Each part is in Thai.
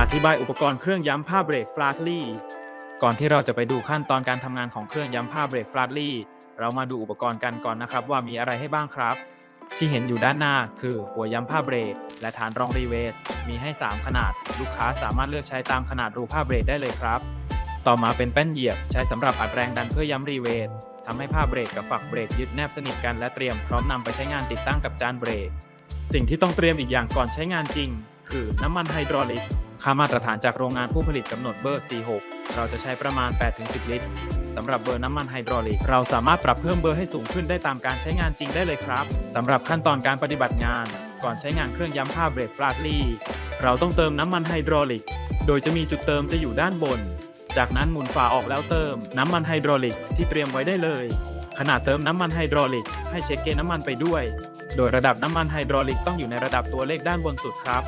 อธิบายอุปกรณ์เครื่องย้ำผ้าเบรกฟลาสลี่ก่อนที่เราจะไปดูขั้นตอนการทำงานของเครื่องย้ำผ้าเบรกฟลาสลี่เรามาดูอุปกรณ์กันก่อนนะครับ ว่ามีอะไรให้บ้างครับ ที่เห็นอยู่ด้านหน้าคือหัวย้ำผ้าเบรกและฐานรองรีเวส มีให้ 3 ขนาด ลูกค้าสามารถเลือกใช้ตามขนาดรูผ้าเบรกได้เลยครับ ต่อมาเป็นแป้นเหยียบ ใช้สำหรับอัดแรงดันเพื่อย้ำรีเวสทำให้ผ้าเบรกกับฝักเบรกยึดแนบสนิทกันและเตรียมพร้อมนำไปใช้งานติดตั้งกับจานเบรกสิ่งที่ต้องเตรียมอีกอย่างก่อนใช้งานจริง คือน้ำมันไฮดรอลิก ค่ามาตรฐานจากโรงงานผู้ผลิตกำหนดเบอร์46เราจะใช้ประมาณ 8-10 ลิตรสำหรับเบอร์น้ำมันไฮดรอลิก เราสามารถปรับเพิ่มเบอร์ให้สูงขึ้นได้ตามการใช้งานจริงได้เลยครับสำหรับขั้นตอนการปฏิบัติงาน ก่อนใช้งานเครื่องย้ำผ้าเบรกฟลาดลี่ เราต้องเติมน้ำมันไฮดรอลิก โดยจะมีจุดเติมจะอยู่ด้านบน จากนั้นหมุนฝาออกแล้วเติมน้ำมันไฮดรอลิกที่เตรียมไว้ได้เลย ขณะเติมน้ำมันไฮดรอลิก ให้เช็คเกณฑ์น้ำมันไปด้วย โดยระดับน้ำมันไฮดรอลิกต้องอยู่ในระดับตัวเลขด้านบนสุดครับ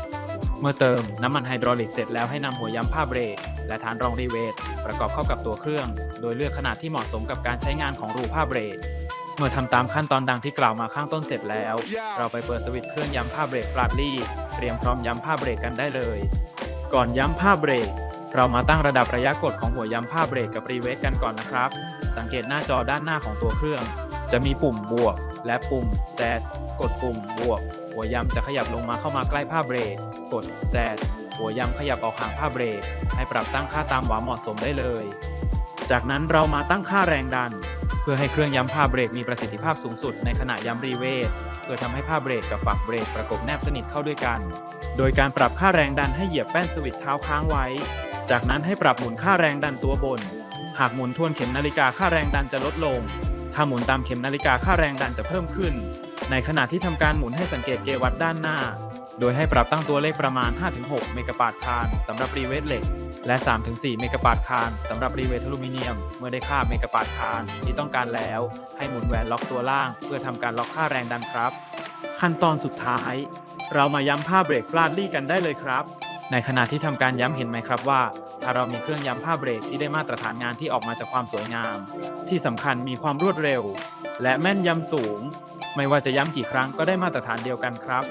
เมื่อเติมน้ำมันไฮดรอลิกเสร็จแล้วให้นำหัวย้ำผ้าเบรกและฐานรองรีเวทประกอบเข้ากับตัวเครื่อง โดยเลือกขนาดที่เหมาะสมกับการใช้งานของรูผ้าเบรกเมื่อทำตามขั้นตอนดังที่กล่าวมาข้างต้นเสร็จแล้ว เราไปเปิดสวิตช์เครื่องย้ำผ้าเบรกฟลาดลี่เตรียมพร้อมย้ำผ้าเบรกกันได้เลย ก่อนย้ำผ้าเบรก เรามาตั้งระดับระยะกดของหัวย้ำผ้าเบรกกับรีเวทกันก่อนนะครับ สังเกตหน้าจอด้านหน้าของตัวเครื่อง จะมีปุ่มบวก และปุ่มแซด กดปุ่มบวก หัวย้ำจะขยับลงมาเข้ามาใกล้ผ้าเบรก กดแซดหัวย้ำขยับออกห่างผ้าเบรก ให้ปรับตั้งค่าตามหวาเหมาะสมได้เลย จากนั้นเรามาตั้งค่าแรงดัน เพื่อให้เครื่องย้ำผ้าเบรกมีประสิทธิภาพสูงสุดในขณะย้ำรีเวทเพื่อทำให้ผ้าเบรกกับฝักเบรกประกบแนบสนิทเข้าด้วยกัน โดยการปรับค่าแรงดันให้เหยียบแป้นสวิตช์เท้าค้างไว้ จากนั้นให้ปรับหมุนค่าแรงดันตัวบน หากหมุนทวนเข็มนาฬิกาค่าแรงดันจะลดลง ถ้าหมุนตามเข็มนาฬิกาค่าแรงดันจะเพิ่มขึ้น ในขณะที่ทำการหมุนให้สังเกตเกวัดด้านหน้า โดยให้ปรับตั้งตัวเลขประมาณ 5-6 เมกะปาร์คานสำหรับรีเวทเหล็ก และ 3-4 เมกะปาร์คานสำหรับรีเวทอลูมิเนียม เมื่อได้ค่าเมกะปาร์คานที่ต้องการแล้ว ให้หมุนแหวนล็อกตัวล่าง เพื่อทำการล็อกค่าแรงดันครับ ขั้นตอนสุดท้าย เรามาย้ำผ้าเบรกฟลาดลี่กันได้เลยครับในขณะที่ทำการย้ำเห็นไหมครับว่า ถ้าเรามีเครื่องย้ำผ้าเบรกที่ได้มาตรฐานงานที่ออกมาจากความสวยงาม ที่สำคัญมีความรวดเร็ว และแม่นยำสูง ไม่ว่าจะย้ำกี่ครั้งก็ได้มาตรฐานเดียวกันครับ